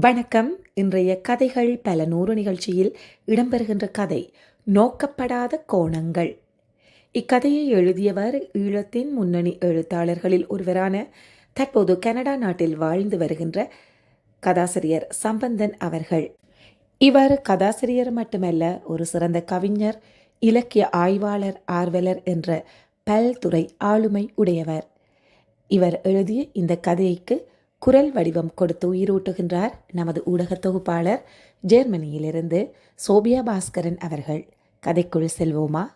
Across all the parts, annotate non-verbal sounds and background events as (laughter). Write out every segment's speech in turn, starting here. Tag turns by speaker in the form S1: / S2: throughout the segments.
S1: வணக்கம். இன்றைய கதைகள் பல நூறு நிகழ்ச்சியில் இடம்பெறுகின்ற கதை நோக்கப்படாத கோணங்கள். இக்கதையை எழுதியவர் ஈழத்தின் முன்னணி எழுத்தாளர்களில் ஒருவரான தற்போது கனடா நாட்டில் வாழ்ந்து வருகின்ற கதாசிரியர் சம்பந்தன் அவர்கள். இவர் கதாசிரியர் மட்டுமல்ல ஒரு சிறந்த கவிஞர் இலக்கிய ஆய்வாளர் ஆர்வலர் என்ற பல்துறை ஆளுமை உடையவர். இவர் எழுதிய இந்த கதைக்கு குரல் வடிவம் கொடுத்து உயிரூட்டுகின்றார் நமது ஊடகத் தொகுப்பாளர் ஜெர்மனியிலிருந்து சோபியா பாஸ்கரன் அவர்கள். கதைக்குள் செல்வோமா?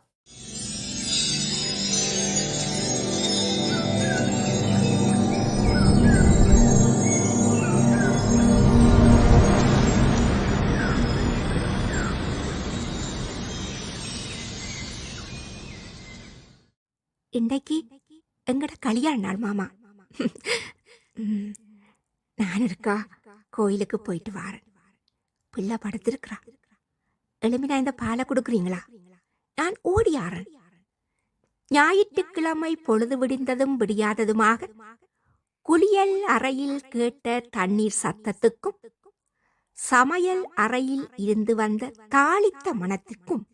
S2: இன்றைக்கு எங்கட கல்யாண நாள் மாமா. (laughs) நான் இருக்கா கோயிலுக்கு போயிட்டு வாரேன். பிள்ளை படுத்திருக்கிறா. எலுமினா இந்த பாலை கொடுக்குறீங்களா? நான் ஓடி ஆறேன். ஞாயிற்றுக்கிழமை பொழுது விடிந்ததும் விடியாததுமாக குளியல் அறையில் கேட்ட தண்ணீர் சத்தத்துக்கும் சமையல் அறையில் இருந்து வந்த தாளித்த மணத்திற்கும்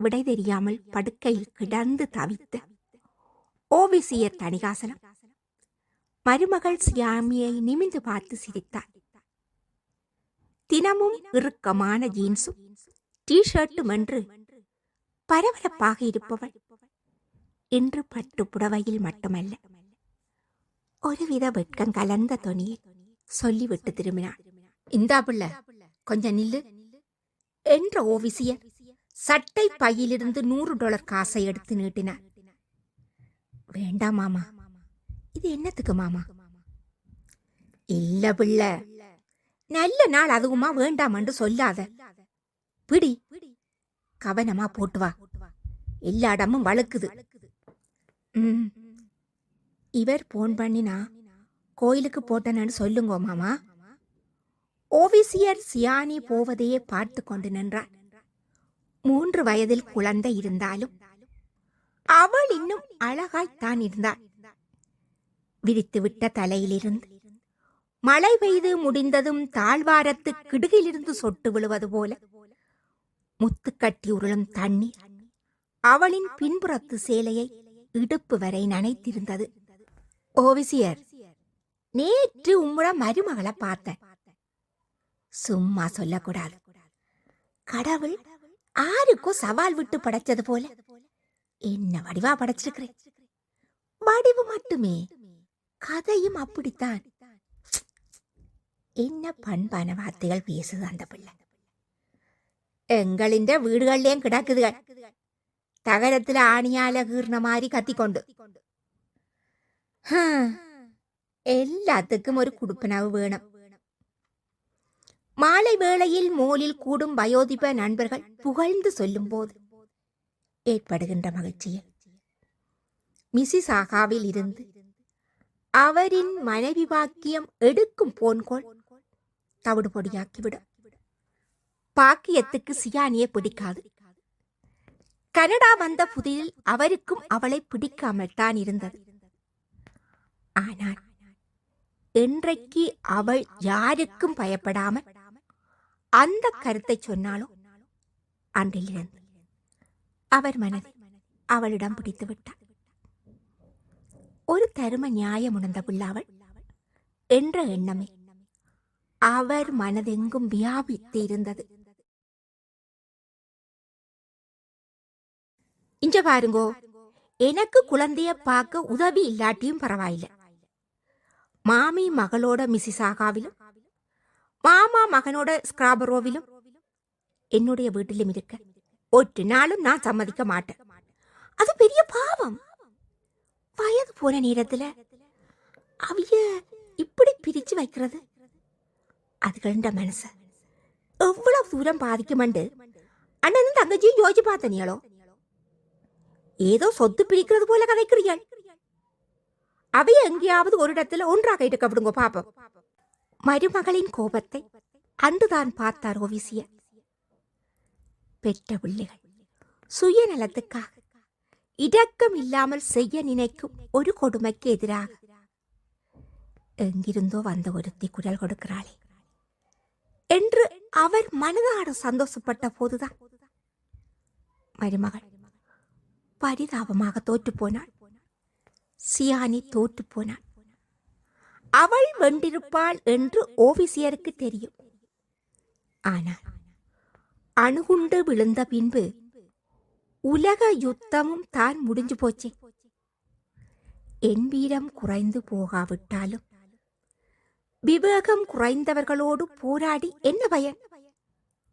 S2: விடை தெரியாமல் படுக்கையில் கிடந்து தவித்த ஓபிசியர் தணிகாசலம் மருமகள் சியாமியை நிமிந்து பார்த்து சிரித்தார் தினமும் இறுக்கமான ஜீன்ஸும் டி ஷர்ட்டும் என்று பரபரப்பாக இருப்பவள் இன்று பட்டு புடவையில் மட்டுமல்ல ஒருவித வெட்கம் கலந்த தொனியை சொல்லிவிட்டு திரும்பினாள். இந்தா பிள்ளை கொஞ்சம் நில்லு என்ற ஓவிசியர் சட்டை பையிலிருந்து நூறு டாலர் காசை எடுத்து நீட்டினார். வேண்டாம் மாமா இது என்னத்துக்கு மாமா? இல்ல பிள்ளை. நல்ல நாள் அதுவுமா வேண்டாம் என்று சொல்லாத. பிடி. கவனமா போட்டு வா. எல்லா இடமும் வழுக்குது. ம். இவர் போன் பண்ணினா கோயிலுக்கு போட்டனன்னு சொல்லுங்க மாமா. ஓவிசியர் சியானி போவதையே பார்த்து கொண்டு நின்றார் மூன்று வயதில் குழந்தை இருந்தாலும் அவள் இன்னும் அழகாய்த்தான் இருந்தாள். விரித்துவிட்ட தலையிலிருந்து. மழை பெய்து முடிந்ததும் தாழ்வாரத்து கிடுகிலிருந்து சொட்டு விழுவது போல. முத்துக்கட்டி உருளும் தண்ணீர் அவளின் பின்புறத்து சேலையை இடுப்பு வரை நனைத்திருந்தது. ஓவிசியர் நேற்று உம்முட மருமகளை பார்த்தேன். சும்மா சொல்லக்கூடாது. கடவுள் ஆருக்கோ சவால் விட்டு படைச்சது போல. என்ன வடிவா படைச்சிருக்கிறேன். வடிவு மட்டுமே. கதையும் அப்படித்தான். என்ன பண்பான வார்த்தைகள் பேசுது அந்த பிள்ளை. எங்களின் வீடுகளிலேயும் கிடக்குதுகள் தகரத்தில் ஆணியால கீர்ன மாதிரி கத்திக்கொண்டு. எல்லாத்துக்கும் ஒரு குடுப்பனவு வேணும். மாலை வேளையில் மோலில் கூடும் வயோதிப நண்பர்கள் புகழ்ந்து சொல்லும் போது ஏற்படுகின்ற மகிழ்ச்சியில். மிசிஸ் ஆகாவில் இருந்து அவரின் மனைவி வாக்கியம் எடுக்கும் போன்கோள் தவிடு பொடியாக்கிவிடும் பாக்கியத்துக்கு சியானியை பிடிக்காது. கனடா வந்த புதியில் அவருக்கும் அவளை பிடிக்காமல் தான் இருந்தது. ஆனால் என்றைக்கு அவள் யாருக்கும் பயப்படாமல் அந்த கருத்தை சொன்னாலோ? அன்றிலிருந்து. அவர் மனதை அவளிடம் பிடித்து விட்டார் ஒரு தரும நியாயம் உணர்ந்த பிள்ளாவள் என்ற எண்ணமே. அவர் மனதெங்கும் வியாபித்து இருந்தது இங்க பாருங்கோ எனக்கு குழந்தைய பார்க்க உதவி இல்லாட்டியும் பரவாயில்ல. மாமி மகளோட மிஸ்ஸிஸ் ஆகாவிலும் மாமா மகனோட ஸ்கிராபரோவிலும் என்னுடைய வீட்டிலும் இருக்க ஒற்று நாளும் நான் சம்மதிக்க மாட்டேன். அது பெரிய பாவம். வயது போன நேரத்தில் அவைய இப்படி பிரித்து வைக்கிறது? அதுகண்ட மனசு எவ்வளவு தூரம் பாதிக்குமண்டு அண்ணன் தங்கச்சியும் யோசிச்சு பார்த்தனியாளோ? ஏதோ சொத்து பிரிக்கிறது போல கதைக்கிறீர்கள் அவைய எங்கேயாவது ஒரு இடத்துல ஒன்றாக இருக்க விடுங்க பாப்போம். மருமகளின் கோபத்தை அன்றுதான் பார்த்தார் ஓவிசிய பெற்ற பிள்ளைகள் சுயநலத்துக்காக இடக்கம் இல்லாமல் செய்ய நினைக்கும் ஒரு கொடுமைக்கு எதிராக எங்கிருந்தோ வந்த ஒருத்தி குரல் கொடுக்கிறாளே என்று அவர் மனதார சந்தோஷப்பட்ட போதுதான் மருமகள் பரிதாபமாக தோற்று போனாள் சியானி தோற்று போனாள் அவள் வென்றிருப்பாள் என்று ஓபிசியருக்கு தெரியும் ஆனால் அணுகுண்டு விழுந்த பின்பு உலக யுத்தமும் தான் முடிஞ்சு போச்சே. என் வீரம் குறைந்து போகாவிட்டாலும் விவேகம் குறைந்தவர்களோடு போராடி என்ன பயன்?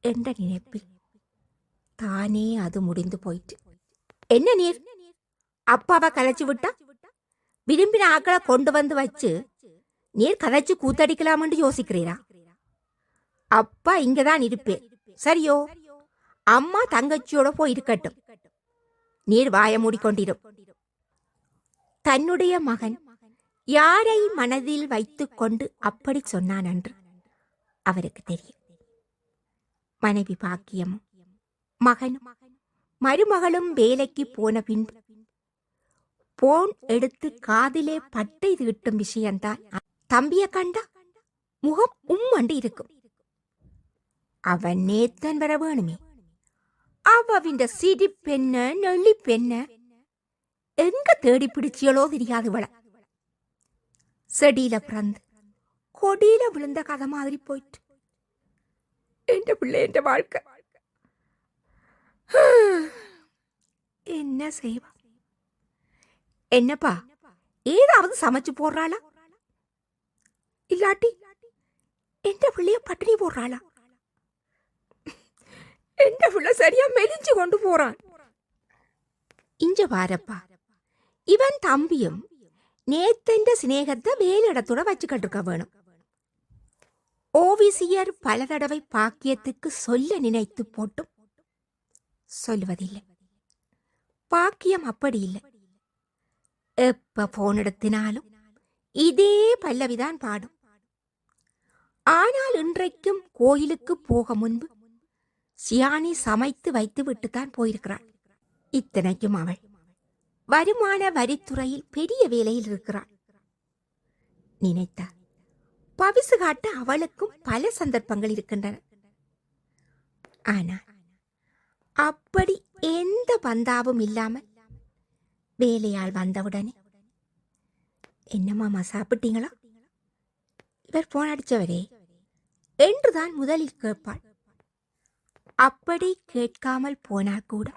S2: என்ற நினைப்பில் தானே அது முடிந்து போயிட்டு என்ன நீர்? அப்பாவை கலைச்சு விட்டா? விரும்பின ஆக்களை கொண்டு வந்து வச்சு நீர் கதைச்சு கூத்தடிக்கலாம்னு யோசிக்கிறீரா? அப்பா இங்கதான் இருப்பேன். சரியோ? அம்மா தங்கச்சியோட போயிருக்கட்டும். நீர் வாய மூடிக்கொண்டிரும். தன்னுடைய மகன் யாரை மனதில் வைத்துக்கொண்டு அப்படி சொன்னான் என்று அவருக்கு தெரியும். மனைவி பாக்கியம் மகனும் மருமகளும் வேலைக்கு போன பின்பு போன் எடுத்து காதிலே பட்டை தீட்டும் விஷயம்தான் தம்பிய கண்டா முகம் உம்மண்டு இருக்கும். அவன் நேத்தன் வர வேணுமே. அவவின் சிரிப்பென்ன நெளிப்பென்ன எங்க தேடி பிடிச்சியலோ தெரியாது வள செடியில பிறந்து கொடியில விழுந்த கதை மாதிரி போயிட்டு. என்ற பிள்ளை என்ற வாழ்க்கை. என்ன செய்வா? என்னப்பா ஏதாவது சமைச்சு போடுறாளா? இல்லாட்டி எந்த பிள்ளைய பட்டினி போடுறாளா? எந்த பிள்ளை சரியா மெலிஞ்சு கொண்டு போறான் இஞ்ச பாரப்பா இவன் தம்பியும் நேத்தென்ற சிநேகத்தை வேலிடத்தோட வச்சுக்கிட்டு இருக்க வேணும் ஓவிசியர் பல தடவை பாக்கியத்துக்கு சொல்ல நினைத்து போட்டும் சொல்வதில்லை பாக்கியம் அப்படி இல்லை எப்ப போன் எடுத்தினாலும் இதே பல்லவிதான் பாடும் ஆனால் இன்றைக்கும் கோயிலுக்கு போக முன்பு சியானி சமைத்து வைத்து விட்டுத்தான் போயிருக்கிறாள். இத்தனைக்கும் அவள் வருமான வரித்துறையில் பெரிய வேலையில் இருக்கிறாள். நினைத்தார் பவிசு காட்ட அவளுக்கும் பல சந்தர்ப்பங்கள் இருக்கின்றன. ஆனால் அப்படி எந்த பந்தாவும் இல்லாமல் வேலையால் வந்தவுடனே என்னம்மாமா சாப்பிட்டீங்களா? இவர் போன் அடிச்சவரே என்றுதான் முதலில் கேட்பாள். அப்படி கேட்காமல் போனால் கூட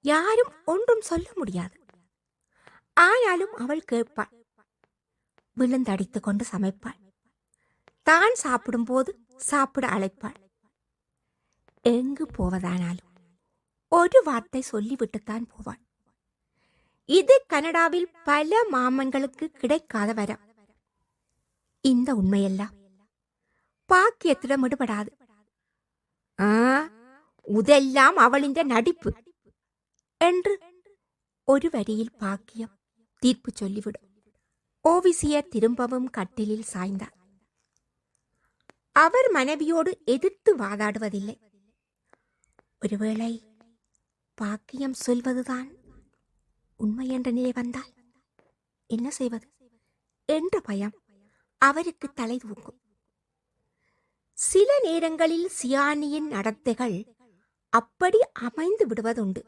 S2: யாரும் ஒன்றும் சொல்ல முடியாது. ஆனாலும் அவள் கேட்பாள். விழுந்தடித்து கொண்டு சமைப்பாள். தான் சாப்பிடும்போது சாப்பிட அழைப்பாள். எங்கு போவதானாலும் ஒரு வார்த்தை சொல்லிவிட்டுத்தான் போவாள். இது கனடாவில் பல மாமன்களுக்கு கிடைக்காத வரம். இந்த உண்மையெல்லாம் பாக்கியத்திடம் விடுபடாது. ஆ உதெல்லாம் அவளின் நடிப்பு என்று ஒரு வரியில் பாக்கியம் தீர்ப்பு சொல்லிவிடும். ஓவிசியர் திரும்பவும் கட்டிலில் சாய்ந்தார். அவர் மனைவியோடு எதிர்த்து வாதாடுவதில்லை. ஒருவேளை பாக்கியம் சொல்வதுதான் உண்மை என்ற நிலை வந்தால் என்ன செய்வது? என்ற பயம் அவருக்கு தலை தூக்கும். சில நேரங்களில் சியானியின் நடத்தைகள் அப்படி அமைந்து விடுவதுண்டு.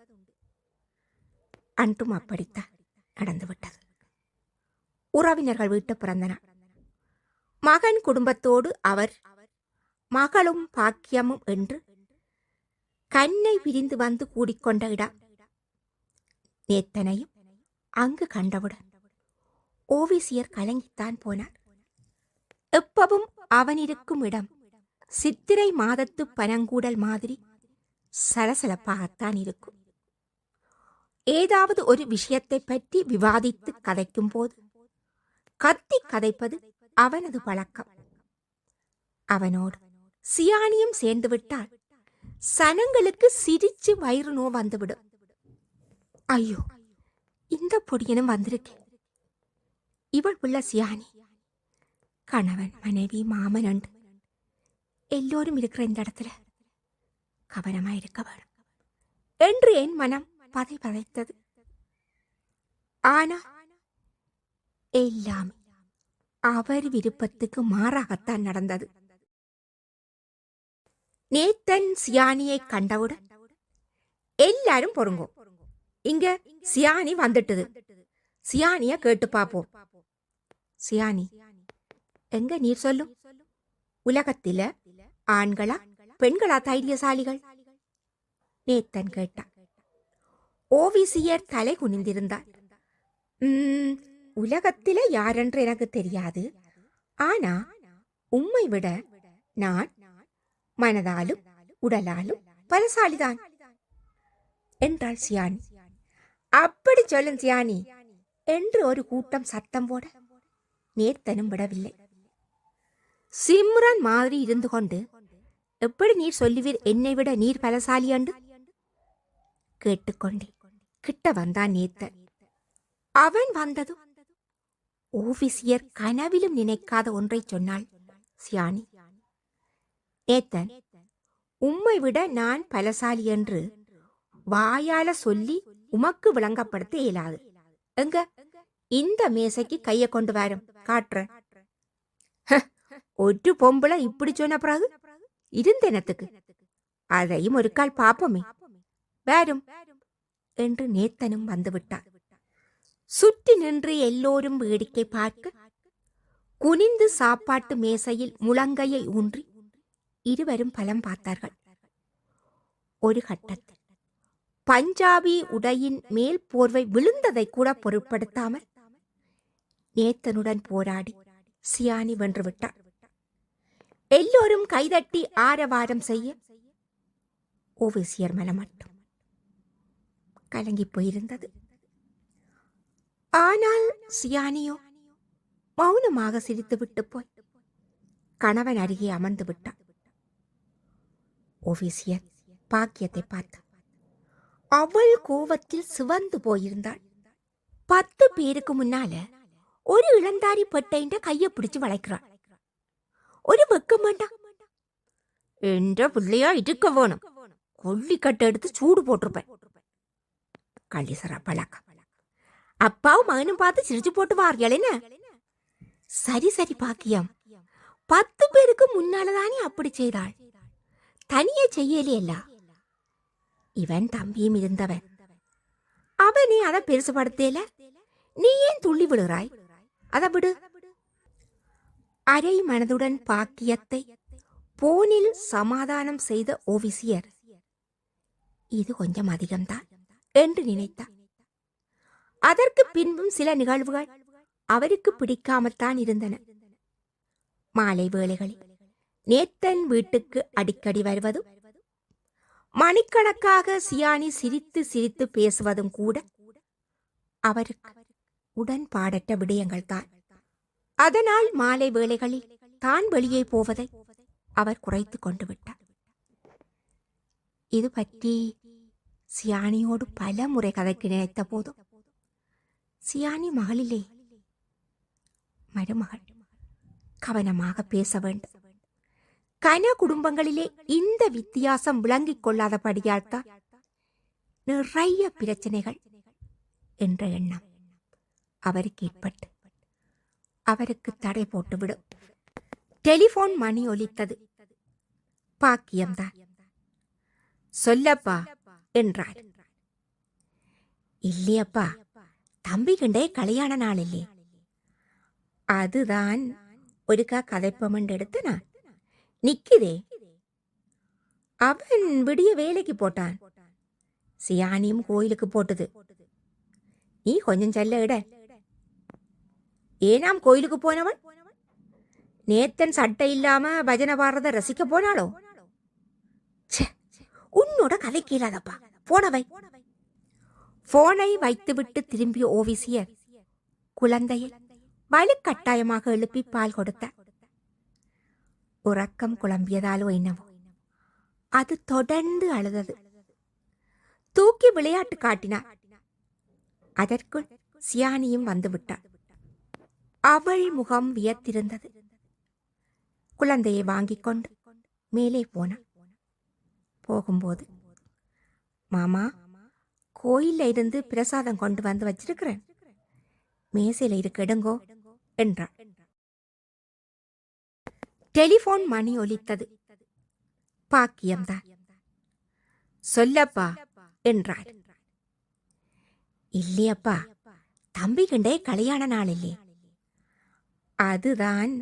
S2: அன்றும் அப்படித்தான் நடந்துவிட்டது. உறவினர்கள் வீட்டு பிறந்தனர். மகன் குடும்பத்தோடு அவர் மகளும் பாக்கியமும் என்று கண்ணை விரிந்து வந்து கூடிக்கொண்ட இடம். நேத்தனையும் அங்கு கண்டவுடன் ஓவிசியர் கலங்கித்தான் போனார். எப்பவும் அவன் இருக்கும் இடம் சித்திரை மாதத்து பனங்கூடல் மாதிரி சலசலப்பாகத்தான் இருக்கும். ஏதாவது ஒரு விஷயத்தை பற்றி விவாதித்து கதைக்கும் போது கத்தி கதைப்பது அவனது பழக்கம். அவனோடு சியானியும் சேர்ந்து விட்டால் சனங்களுக்கு சிரிச்சு வயிறு நோ வந்துவிடும். ஐயோ இந்த பொடியனும் வந்திருக்கேன் இவள் உள்ள சியானி கணவன் மனைவி மாமன் அண்டு எல்லோரும் இருக்கிற இந்த இடத்துல. கவனமா இருக்க வேணும் என்று என் மனம் பதை பதைத்தது. ஆனா எல்லாமே அவர் விருப்பத்துக்கு மாறாகத்தான் நடந்தது. நேத்தன் சியானியை கண்டவுடன் எல்லாரும் பொறுங்கோ இங்க சியானி வந்துட்டது. சியானிய கேட்டு பாப்போம். சியானி எங்க நீர் சொல்லும்? உலகத்தில ஆண்களா பெண்களா தைரியசாலிகள்? நேத்தன் கேட்டான். ஓவிசியர் தலை குனிந்திருந்தார். உலகத்தில யாரென்று எனக்கு தெரியாது. ஆனா உம்மை விட நான் மனதாலும் உடலாலும் பலசாலிதான். என்றாள் சியானி. அப்படி சொல்லும் சியானி என்று ஒரு கூட்டம் சத்தம் போட நேத்தனும் விடவில்லை. சிம்ரன் மாதிரி இருந்து கொண்டு எப்படி நீர் சொல்லுவீர்? என்னை விட நீர் பலசாலி அண்டு கேட்டுக்கொண்டே கிட்ட வந்தான் நேத்தன் அவன் வந்ததும் ஓபிசியர் கனவிலும் நினைக்காத ஒன்றை சொன்னாள் சியானி. ஏத்தன் உம்மை விட நான் பலசாலி என்று வாயால சொல்லி உமக்கு விளங்கப்படுத்த இயலாது. எங்க? இந்த மேசைக்கு கைய கொண்டு வரும். காட்டுறேன். ஒரு பொம்பளை இப்படி சொன்ன பிறகு? இருந்தெனத்துக்கு அதையும் ஒரு கால் பாப்போமே. வேறும் என்று நேத்தனும் வந்துவிட்டார் சுற்றி நின்று எல்லோரும் வேடிக்கை பார்க்க குனிந்து சாப்பாட்டு மேசையில் முழங்கையை ஊன்றி இருவரும் பலம் பார்த்தார்கள். ஒரு கட்டத்தில் பஞ்சாபி உடையின் மேல் போர்வை விழுந்ததை கூட பொருட்படுத்தாமல் நேத்தனுடன் போராடி சியானி வென்றுவிட்டார் எல்லோரும் கைதட்டி ஆரவாரம் செய்ய ஓவிசியர் மனம் மட்டும் கலங்கி போயிருந்தது. ஆனால் சியானியோ மௌனமாக சிரித்துவிட்டு போய் கணவன் அருகே அமர்ந்து விட்டான். ஓவிசியர் பாக்கியத்தை பார்த்தார் அவள் கோவத்தில் சிவந்து போயிருந்தாள். பத்து பேருக்கு முன்னால ஒரு இளந்தாரி பெட்டைன்ற கையை பிடிச்சு வளைக்கிறாள். ஒரு வெக்கம் வேண்டாம் என்ற பிள்ளையா இருக்க வேணும் கொல்லிக்கட்டை எடுத்து சூடு போட்டிருப்பேன் கள்ளிசரா பழக்கம் அப்பாவும் மகனும் பார்த்து சிரிச்சு போட்டு வார்களேன சரி சரி பாக்கியம் பத்து பேருக்கு முன்னாலதானே அப்படி செய்தாள் தனியே செய்யலையல்ல இவன் தம்பியும் இருந்தவன் அவனே அதை பெருசுபடுத்தல நீ ஏன் துள்ளி விடுறாய் அதை விடு அரை மனதுடன் பாக்கியத்தை போனில் சமாதானம் செய்த ஓவிசியர். இது கொஞ்சம் அதிகம்தான் என்று நினைத்தார். அதற்கு பின்பும் சில நிகழ்வுகள் அவருக்கு பிடிக்காமத்தான் இருந்தன. மாலை வேளைகளில் நேத்தன் வீட்டுக்கு அடிக்கடி வருவதும் மணிக்கணக்காக சியானி சிரித்து சிரித்து பேசுவதும் கூட அவருக்கு உடன்பாடற்ற விடயங்கள் தான் அதனால் மாலை வேளைகளில் தான் வெளியே போவதை அவர் குறைத்து கொண்டு விட்டார். இது பற்றி சியானியோடு பல முறை கதைக்கு நினைத்த போதும் சியானி மகளிலே மருமகள் கவனமாக பேச வேண்டும். கன குடும்பங்களிலே இந்த வித்தியாசம் விளங்கிக் கொள்ளாதபடியால் தான் நிறைய பிரச்சனைகள் என்ற எண்ணம் அவருக்கு ஏற்பட்டு அவருக்கு தடை போட்டுவிடும். டெலிபோன் மணி ஒலித்தது. பாக்கியம்தான். சொல்லப்பா என்றார். இல்லையப்பா தம்பி கண்டே கல்யாண நாள் இல்லே அதுதான் ஒருக்கா கதைப்பமண்டு எடுத்து நான். நிக்குதே. அவன் விடிய வேலைக்கு போட்டான். சியானியும் கோயிலுக்கு போட்டது. நீ கொஞ்சம் செல்ல இட. ஏனாம் கோயிலுக்கு போனவன் நேத்தன் சட்டை இல்லாம பஜனை பாடுறத ரசிக்க போனாளோ? ச்சே, உன்னோட கதை கீழாதப்பா. போனவை. போனை வைத்துவிட்டு திரும்பிய ஓவிசியர் குழந்தையை வலுக்கட்டாயமாக எழுப்பி பால் கொடுத்தார் உறக்கம் குழம்பியதாலோ என்னவோ. அது தொடர்ந்து அழுதது. தூக்கி விளையாட்டு காட்டினார் அதற்குள் சியானியும் வந்துவிட்டார் அவள் முகம் வியத்திருந்தது குழந்தையை வாங்கிக் கொண்டு மேலே போனாள். போகும்போது மாமா கோயில்ல இருந்து பிரசாதம் கொண்டு வந்து வச்சிருக்கிறேன். மேசையில இருக்கு எடுங்கோ என்றான் டெலிபோன் மணி ஒலித்தது. பாக்கியம்தான். சொல்லப்பா என்றார் இல்லையப்பா தம்பி கண்டே கல்யாண நாள் இல்லையே. அதுதான்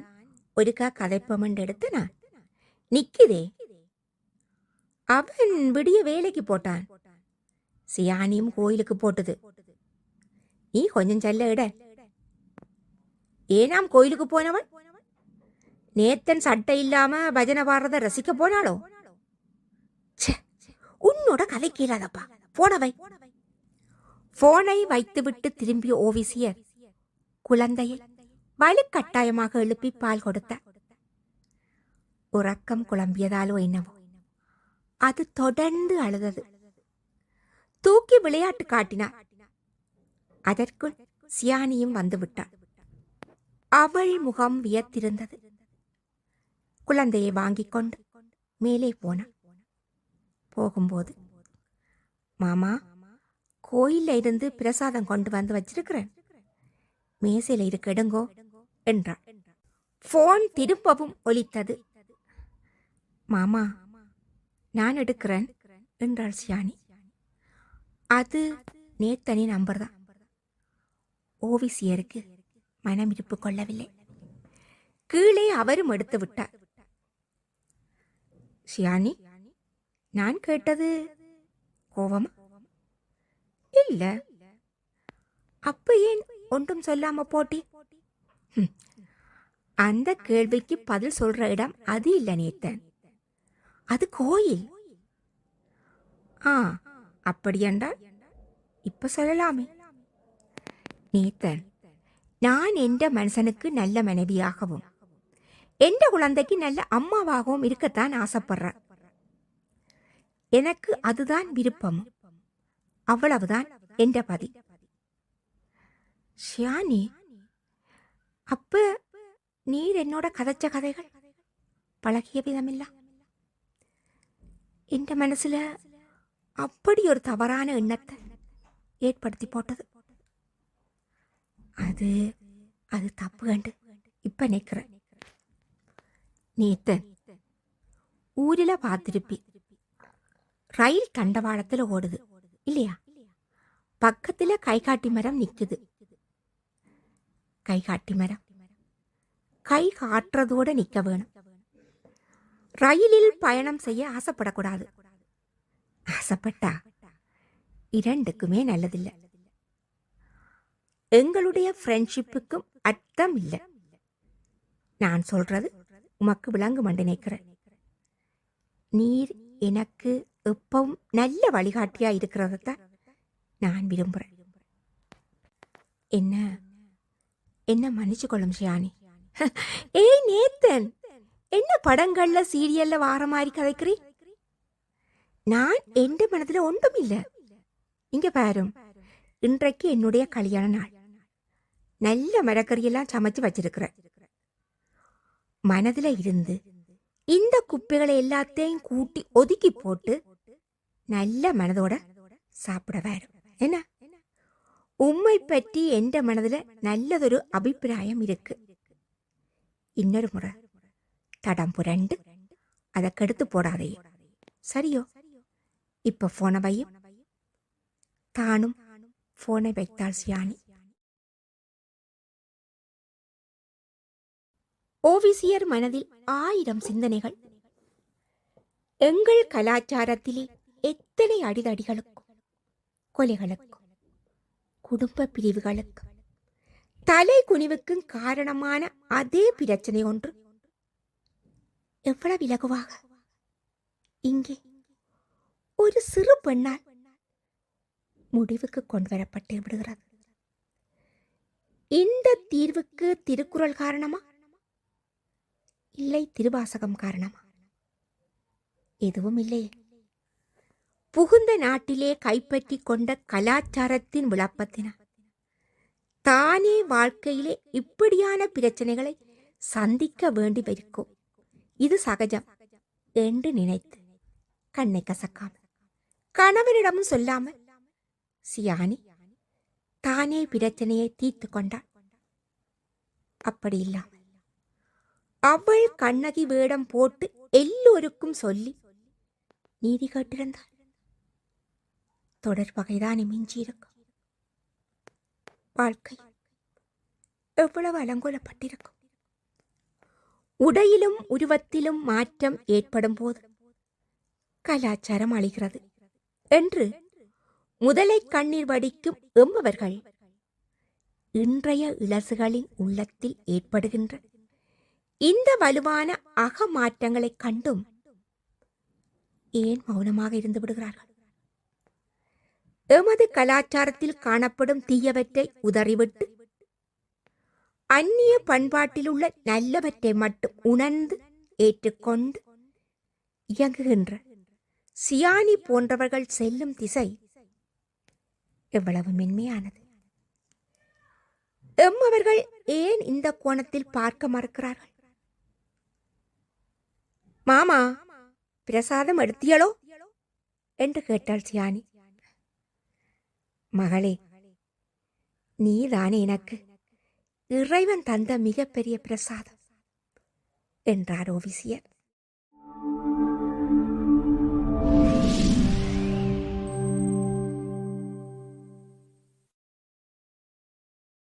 S2: ஒருக்கா கதைப்பமண்டு எடுத்தனா நான் நிக்குதே. அவன் விடிய வேலைக்கு போட்டான். சியானியும் கோயிலுக்கு போட்டது. நீ கொஞ்சம் செல்ல இட. ஏனாம் கோயிலுக்கு போனவன்? நேத்தன் சட்டை இல்லாம பஜனை பாடுறத ரசிக்க போனாளோ? ச்சே, உன்னோட கதை கீழாதப்பா போனவை போனை வைத்துவிட்டு திரும்பிய ஓவிசியர் குழந்தையை வலுக்கட்டாயமாக எழுப்பி பால் கொடுத்தார் உறக்கம் குழம்பியதாலோ என்னவோ. அது தொடர்ந்து அழுதது. தூக்கி விளையாட்டு காட்டினார் அதற்குள் சியானியும் வந்துவிட்டாள் அவள் முகம் வியத்திருந்தது குழந்தையை வாங்கிக் கொண்டு மேலே போனாள் போகும்போது மாமா கோயில்ல இருந்து பிரசாதம் கொண்டு வந்து வச்சிருக்கிறேன். மேசையில இருக்கு எடுங்கோ. என்றாள் போன் திரும்பவும் ஒலித்தது. மாமா நான் எடுக்கிறேன் என்றாள் சியானி. அது நேத்தனி நம்பர் தான். ஓவிசியருக்கு மனம் இருப்பு கொள்ளவில்லை. கீழே அவரும் எடுத்து விட்டார். ஷியானி நான் கேட்டது கோவமா? இல்ல. அப்ப ஏன் ஒன்றும் சொல்லாம போட்டி? அந்த கேள்விக்கு பதில் சொல்ற இடம் அது இல்லை நேத்தன். அது கோயில். ஆ அப்படி என்றால் இப்ப சொல்லலாமே. நேத்தன் நான் என்ற மனுஷனுக்கு நல்ல மனைவியாகவும் என்ற குழந்தைக்கு நல்ல அம்மாவாகவும் இருக்கத்தான் ஆசைப்படுறேன். எனக்கு அதுதான் விருப்பம். அவ்வளவுதான் என்ற பதி. ஷியானி அப்ப நீர் என்னோட கதைச்ச கதைகள் பழகிய விதமில்ல. என்ற மனசுல அப்படி ஒரு தவறான எண்ணத்தை ஏற்படுத்தி போட்டது. அது அது தப்பு கண்டு இப்போ நிற்கிறேன் நேத்தன் ஊரில் பார்த்துருப்பி. ரயில் தண்டவாளத்துல ஓடுது இல்லையா? பக்கத்தில் கைகாட்டி மரம் நிற்குது கைகாட்டி மரம் கை காட்டுறதோடு நிற்க வேணும் ரயிலில் பயணம் செய்ய ஆசைப்படக்கூடாது ஆசைப்பட்டா இரண்டுக்குமே நல்லதில்லை எங்களுடைய ஃப்ரெண்ட்ஷிப்புக்கும் அர்த்தம் இல்லை நான் சொல்றது உமக்கு விளங்கும் என்று நினைக்கிறேன் நீர் எனக்கு எப்பவும் நல்ல வழிகாட்டியா இருக்கிறதான் நான் விரும்புகிறேன் என்ன என்ன மன்னிச்சு கொள்ளும் ஷியானி. (laughs) ஏய் நேத்தன் என்ன படங்கள்ல சீரியல்ல வார மாதிரி கதைக்கிறீ? நான் எந்த மனதுல ஒன்றும் இல்ல. இங்க பாரும் இன்றைக்கு என்னுடைய கல்யாண நாள். நல்ல மரக்கறியெல்லாம் சமைச்சு வச்சிருக்கிறேன். மனதுல இருந்து இந்த குப்பைகளை எல்லாத்தையும் கூட்டி ஒதுக்கி போட்டு நல்ல மனதோட சாப்பிட வேணும். என்ன? உம்மை பற்றி எந்த மனதுல நல்லதொரு அபிப்பிராயம் இருக்கு. இன்னொரு முறை. தடம் புரண்டு அதை கெடுத்து போடாதே. சரியோ? இப்ப போன வையும் தானும் போனை வைத்தாள் சியானி. ஓவிசியர் மனதில் ஆயிரம் சிந்தனைகள். எங்கள் கலாச்சாரத்திலே எத்தனை அடிதடிகளுக்கும் கொலைகளுக்கும் குடும்ப பிரிவுகளுக்கும் தலை குனிவுக்கும் காரணமான அதே பிரச்சனை ஒன்று. எவ்வளவு இலகுவாக? இங்கே ஒரு சிறு பெண்ணால் முடிவுக்கு கொண்டு வரப்பட்டு விடுகிறது. இந்த தீர்வுக்கு திருக்குறள் காரணமா? இல்லை திருவாசகம் காரணமா? எதுவும் இல்லையே. புகுந்த நாட்டிலே கைப்பற்றி கொண்ட கலாச்சாரத்தின் விளப்பத்தினால் தானே வாழ்க்கையிலே இப்படியான பிரச்சனைகளை சந்திக்க வேண்டி இருக்கும் இது சகஜம் என்று நினைத்து கண்ணை கசக்காமல் கணவனிடமும் சொல்லாமல் சியானி தானே பிரச்சனையை தீர்த்து கொண்டாள். அப்படி இல்லாமல் அவள் கண்ணகி வேடம் போட்டு எல்லோருக்கும் சொல்லி நீதி கேட்டிருந்தாள். தொடர்பகைதானே மிஞ்சியிருக்கும் வாழ்க்கை எவ்வளவு அலங்கோலப்பட்டிருக்கும். உடையிலும் உருவத்திலும் மாற்றம் ஏற்படும் போது கலாச்சாரம் அழிகிறது. என்று முதலை கண்ணீர் வடிக்கும் எம்பவர்கள் இன்றைய இளசுகளின் உள்ளத்தில் ஏற்படுகின்ற இந்த வலுவான அகமாற்றங்களைக் கண்டும் ஏன் மௌனமாக இருந்து விடுகிறார்கள்? எமது கலாச்சாரத்தில் காணப்படும் தீயவற்றை உதறிவிட்டு அந்நிய பண்பாட்டிலுள்ள நல்லவற்றை மட்டும் உணர்ந்து ஏற்றுக்கொண்டு இயங்குகின்ற சியானி போன்றவர்கள் செல்லும் திசை எவ்வளவு மென்மையானது. எம் அவர்கள் ஏன் இந்த கோணத்தில் பார்க்க மறுக்கிறார்கள்? மாமா பிரசாதம் எடுத்தியளோ? என்று கேட்டாள் சியானி. மகளே நீதானே எனக்கு இறைவன் தந்த மிகப்பெரிய பிரசாதம் என்றார் ஓவிசியர்.